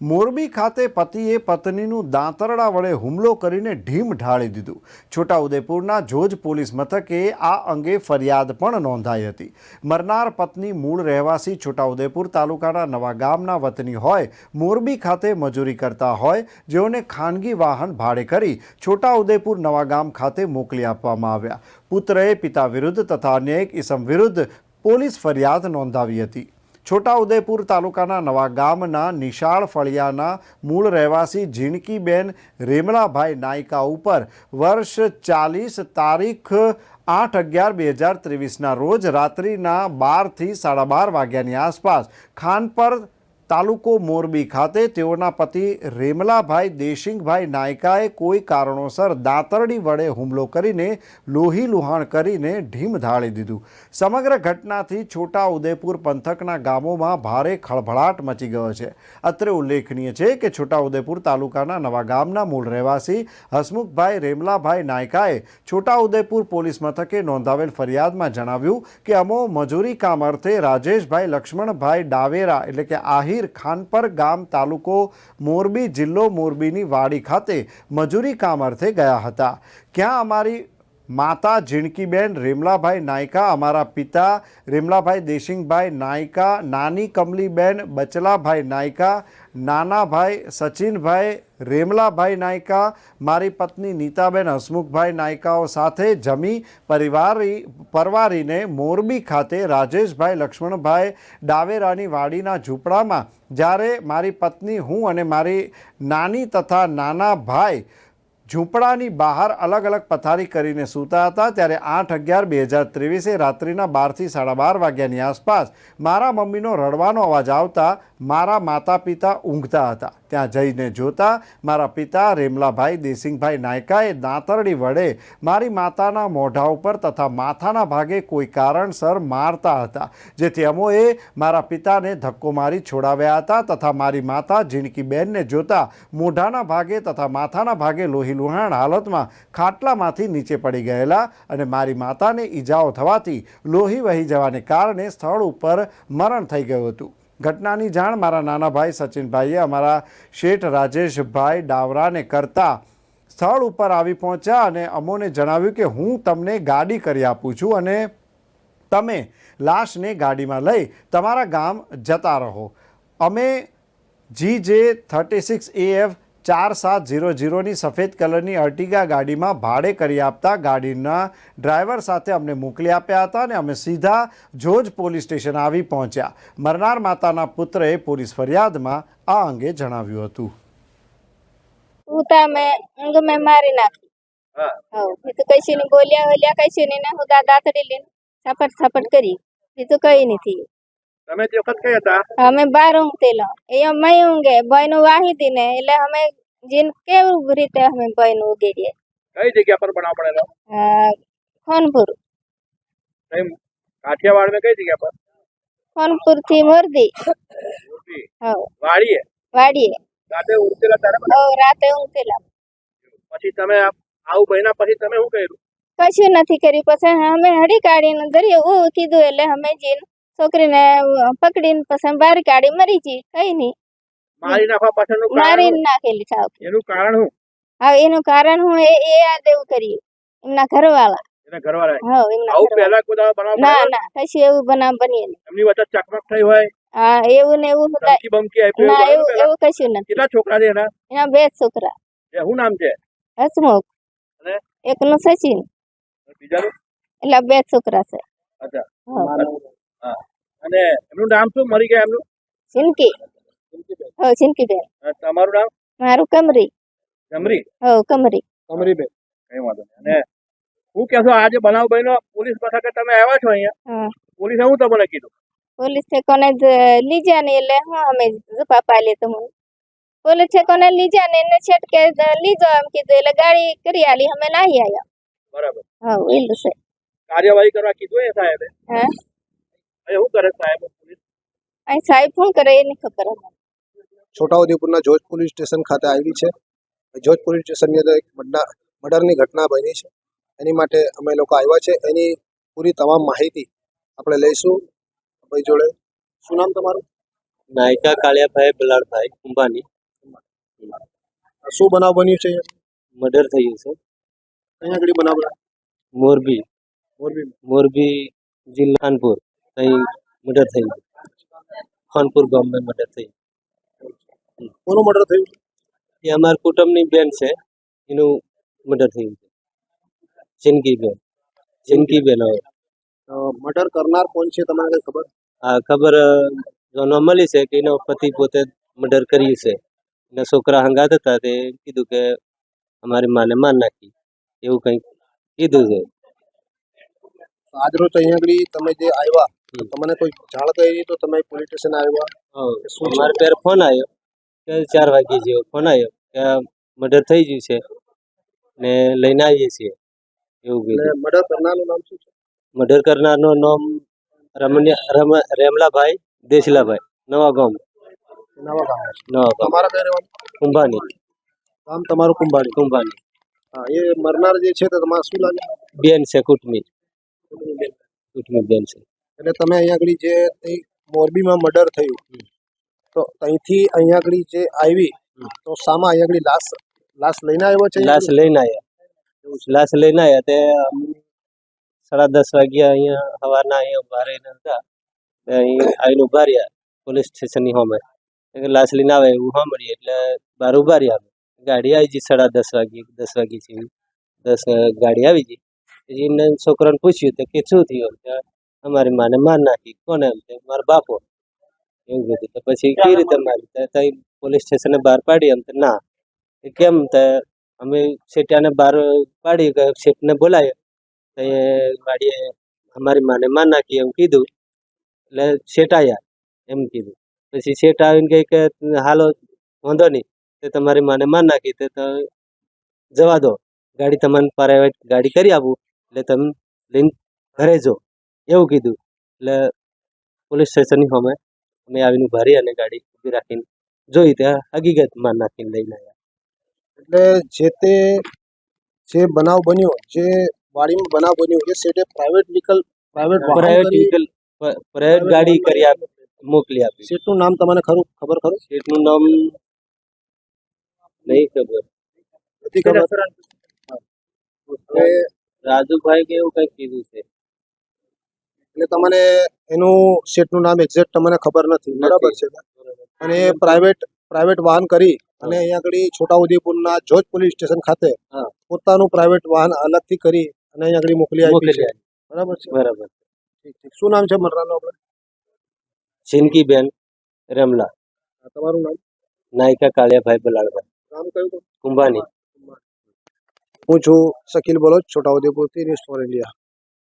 મોરબી ખાતે પતિએ પત્નીનું દાંતરડા વડે હુમલો કરીને ઢીમ ઢાળી દીધું. છોટાઉદેપુરના જોજ પોલીસ મથકે આ અંગે ફરિયાદ પણ નોંધાઈ હતી. મરનાર પત્ની મૂળ રહેવાસી છોટાઉદેપુર તાલુકાના નવા ગામના વતની હોય, મોરબી ખાતે મજૂરી કરતા હોય, જેઓને ખાનગી વાહન ભાડે કરી છોટાઉદેપુર નવા ગામ ખાતે મોકલી આપવામાં આવ્યા. પુત્રએ પિતા વિરુદ્ધ તથા અન્ય એક ઇસમ વિરુદ્ધ પોલીસ ફરિયાદ નોંધાવી હતી. છોટાઉદેપુર તાલુકાના નવા ગામના નિશાળ ફળિયાના મૂળ રહેવાસી ઝીણકીબેન રેમલાભાઈ નાયકા ઉપર વર્ષ ચાલીસ તારીખ આઠ અગિયાર બે હજાર ત્રેવીસના રોજ રાત્રિના બારથી સાડા બાર વાગ્યાની આસપાસ ખાનપર તાલુકો મોરબી ખાતે તેઓના પતિ રેમલાભાઈ દેશિંગભાઈ નાયકાએ કોઈ કારણોસર દાંતરડી વડે હુમલો કરીને લોહી લુહાણ કરીને ઢીમ ઢાળી દીધું. સમગ્ર ઘટનાથી છોટા ઉદેપુર પંથકના ગામોમાં ભારે ખળભળાટ મચી ગયો છે. અત્રે ઉલ્લેખનીય છે કે છોટા ઉદેપુર તાલુકાના નવા ગામના મૂળ રહેવાસી હસમુખભાઈ રેમલાભાઈ નાયકાએ છોટા ઉદેપુર પોલીસ મથકે નોંધાવેલ ફરિયાદમાં જણાવ્યું કે અમો મજૂરી કામ અર્થે રાજેશભાઈ લક્ષ્મણભાઈ ડાવેરા એટલે કે આહિર ખાનપર ગામ તાલુકો મોરબી જિલ્લો મોરબીની વાડી ખાતે મજૂરી કામ અર્થે ગયા હતા. ક્યાં અમારી માતા ઝીણકીબેન રેમલાભાઈ નાયકા, અમારા પિતા રેમલાભાઈ દેશિંગભાઈ નાયકા, નાની કમલીબેન બચલાભાઈ નાયકા, નાનાભાઈ સચિનભાઈ, રેમલાભાઈ નાયકા, મારી પત્ની નીતાબેન હસમુખભાઈ નાયકાઓ સાથે જમી પરિવારી, પરવારીને મોરબી ખાતે રાજેશભાઈ લક્ષ્મણભાઈ ડાવેરાની વાડીના ઝૂંપડામાં જ્યારે મારી પત્ની હું અને મારી નાની તથા નાના ભાઈ ઝૂંપડાની બહાર અલગ અલગ પથારી કરીને સૂતા હતા ત્યારે આઠ અગિયાર બે હજાર ત્રેવીસે રાત્રિના બારથી સાડા બાર વાગ્યાની આસપાસ મારા મમ્મીનો રડવાનો અવાજ આવતા મારા માતા પિતા ઊંઘતા હતા. ત્યાં જઈને જોતા મારા પિતા રેમલાભાઈ દેસિંગભાઈ નાયકાએ દાંતરડી વડે મારી માતાના મોઢા ઉપર તથા માથાના ભાગે કોઈ કારણસર મારતા હતા, જેથી અમોએ મારા પિતાને ધક્કો મારી છોડાવ્યા હતા તથા મારી માતા ઝીણકીબેનને જોતા મોઢાના ભાગે તથા માથાના ભાગે લોહી લુહાણ હાલતમાં ખાટલામાંથી નીચે પડી ગયેલા અને મારી માતાને ઈજાઓ થવાથી લોહી વહી જવાને કારણે સ્થળ ઉપર મરણ થઈ ગયું હતું. ઘટનાની જાણ મારા નાના ભાઈ સચિનભાઈએ, અમારા શેઠ રાજેશભાઈ ડાવરાને કરતા સ્થળ ઉપર આવી પહોંચ્યા અને અમોને જણાવ્યું કે હું તમને ગાડી કરી આપું છું અને તમે લાશને ગાડીમાં લઈ તમારા ગામ જતા રહો. અમે જી જે થર્ટી સિક્સ એએફ ચાર સાત ઝીરો ઝીરોની સફેદ કલરની અર્ટિગા ગાડીમાં ભાડે કરી આપતા ગાડીના ડ્રાઈવર સાથે અમને મોકલી આપ્યા હતા અને અમે સીધા જોજ પોલીસ સ્ટેશન આવી પહોંચ્યા. મરનાર માતાના પુત્રએ પોલીસ ફરિયાદમાં આ અંગે જણાવ્યું હતું. ઉતા મેં ઊંઘ મેં મારી નાખી. હા. હવ કઈ બોલ્યા બોલ્યા કઈ નહીં ને હું દાદા દાતડી લઈને છાપટ છાપટ કરી. બીજું કઈ નથી. તમે તે વખત કઈ હતા? અમે બાર ઊંઘતેલો એ મય ઊંઘે બહેનું વાહી દીને એટલે અમે જીન કેવું રીતે અમે બહેનું ઉગેરીએ કઈ જગ્યા પર બનાવ પડેલો? ખોનપુર. એમ કાઠિયાવાડ મે કઈ જગ્યા પર? ખોનપુરથી મોરદી. હવ વાડીએ? વાડીએ. રાતે ઉડતેલા તારે ઓ રાતે ઊંઘતેલા પછી તમે આવું બહેના પછી તમે શું કર્યું? કશું નથી કર્યું. પછી અમે હડી કાઢીને દરિયો ઉ કીધું એટલે અમે જીન છોકરીને પકડીને પછી બહાર કાઢી મરી જી કઈ નહીં મારી નાખવા પાછળનું મારી નાખેલી સાવ એનું કારણ શું? હવે એનું કારણ હું એ એ આ દેવું કર્યું. એમના ઘરવાળા. એના ઘરવાળા હા એમના આવું પહેલા કોઈ દાડો બનાવ ના ના કશું એવું બનાવ બની એમની વચ્ચે ચકમક થઈ હોય? હા એવું ને એવું ધમકી બમકી આપી ના એવું એવું કશું નથી. કેટલા છોકરા છે એના? એના બે છોકરા. એ શું નામ છે? હસમુખ. અને? એકનું સચિન. બીજાનું? એટલે બે છોકરા છે. અચ્છા. અને એમનું નામ શું? મરી ગયા એમનું? ચિનકી હો ચિનકી બેન તમારું નામ? મારું કમરી. કમરી? હો કમરી. કમરી બેન કઈ વાંધો નહીં. અને હું કહેશો આજે બનાવ બન્યો પોલીસ મથકે તમે આવ્યા છો અહીંયા? પોલીસે હું તમને કીધું? પોલીસ ઠેકોને જ લીજા ને એટલે હું અમે પાપા લે તો હું. પોલીસ ઠેકોને લીજા ને એને છેટકે લીજો એમ કીધું એટલે ગાડી કરી આલી અમે નાહી આવ્યા બરાબર. હા એટલું છે. કાર્યવાહી કરવા કીધું એ સાહેબે? હા. શું કરે સાહેબ અહીં સાહેબ શું કરે એ નહીં ખબર અમને છોટાઉદેપુરના જોજ પોલીસ સ્ટેશન ખાતે આવી છે. જોજ પોલીસ સ્ટેશનની અંદર એક મર્ડર મર્ડરની ઘટના બની છે. એની માટે અમે લોકો આવ્યા છે. એની પૂરી તમામ માહિતી આપણે લઈશું. ભાઈ જોડે શું નામ તમારું? નાયકા કાળિયાભાઈ બલાડભાઈ કુંભાની શું બનાવ બન્યું છે મર્ડર થયું છે. અહીંયા આગળ બનાવ મોરબી. મોરબી. મોરબી જિલ્લા ખાનપુર અહીં મર્ડર થઈ ખાનપુર ગામમાં મર્ડર થઈ કોનું મર્ડર થયું? એ અમારા કુટુંબની બેન છે. એનું મર્ડર થયું છે જિંદગી બેન. જિંદગી બેન મર્ડર કરનાર કોણ છે કઈ ખબર? આ ખબર નોર્મલી જાણવા મળી છે કે એનો પતિ પોતે મર્ડર કર્યું છે. એના છોકરા હંગાત હતા તે કીધું કે અમારી માને માર નાખી. એવું કંઈક કીધું છે. આજરોજ અહીંયા આગળ તમે જે આવ્યા. તમને કોઈ જાણ થઈ તો તમે પોલીસ આવ્યા? શું છે? અમારે પેર ફોન આવ્યો કે ચાર વાગે જેવો ફોન આવ્યો કે મર્ડર થઈ ગયું છે ને લઈને આવીએ છીએ. એવું કીધું. મર્ડર કરનારનું નામ શું છે? મર્ડર કરનારનું નામ રમણ્યા રમ રેમલાભાઈ દેશલાભાઈ નવા ગામ. નવા ગામ. નવા ગામ. તમારા કઈ રહેવાનું કુંભાની ગામ તમારું કુંભાણી. કુંભાની હા એ મરનાર જે છે તે તમારે શું લાગે? બેન છે કુટમી કુટમી બેન છે. એટલે તમે અહીંયા આગળ જે મોરબીમાં મર્ડર થયું તો અહીંથી અહીંયા આગળ જે આવી તો સામા અહીંયા આગળ લાશ લાશ લઈને આવ્યો છે? લાશ લઈને આવ્યા. લાશ લઈને આવ્યા. તે સાડા દસ વાગ્યા અહીંયા સવારના અહીંયા ઊભા રહીને હતા. અહીં આવીને ઊભા રહ્યા પોલીસ સ્ટેશનની હોમે લાશ લઈને આવે એવું સાંભળીએ એટલે બહાર ઊભા રહ્યા અમે. ગાડી આવી જઈ સાડા દસ વાગે દસ વાગે જેવી. દસ ગાડી આવી ગઈ. પછી એમને છોકરાને પૂછ્યું તો કે શું થયું? અમારી માને માર નાખી. કોને એમ મારા બાપો. એવું કીધું તો પછી કેવી રીતે મારી? ત્યાં તઈ પોલીસ સ્ટેશને બહાર પાડી એમ ના. કેમ? તો અમે શેઠિયાને બહાર પાડી કે શેઠને બોલાય. તો એ વાડીએ અમારી માને માર નાખી એમ કીધું. એટલે શેઠ આવ્યા એમ કીધું. પછી શેઠ આવીને કહે કે હાલો વાંધો નહીં. તે તમારી માને માર નાખી. તે તો જવા દો. ગાડી તમને પ્રાઇવેટ ગાડી કરી આપું. એટલે તમે લઈને ઘરે જો. એવું કીધું. એટલે પોલીસ સ્ટેશનની સામે અમે આવીને ભરી અને ગાડી ઊભી રાખીને જોઈ ત્યાં હકીકતમાં નાખીને લઈને આવ્યા. એટલે જે તે જે બનાવ બન્યો જે વાડીમાં બનાવ બન્યો એ સેટે private vehicle private private vehicle private ગાડી કરી આપ મોકલી આપી. સેટનું નામ તમને ખરું ખબર ખરું? સેટનું નામ નહીં ખબર. નથી ખબર? રાજુભાઈ કે એવું કંઈક કીધું છે. એટલે તમને એનું સીટનું નામ એક્ઝેક્ટ તમને ખબર નથી. બરાબર છે અને પ્રાઇવેટ પ્રાઇવેટ વાહન કરી અને અહીંયા આગળ છોટાઉદેપુરના જોજ પોલીસ સ્ટેશન ખાતે પોતાનું પ્રાઇવેટ વાહન અલગથી કરી અને અહીંયા આગળ મોકલી આપી છે. બરાબર છે? બરાબર. શું નામ છે મરરાનું આપણે? સિનકીબેન રેમલા. તમારું નામ? નાયકા કાળિયાભાઈ બલાળભાઈ નામ કયું કુંભાની. હું છું શકીલ બોલો છોટાઉદેપુરથી ન્યૂઝ ફોર ઇન્ડિયા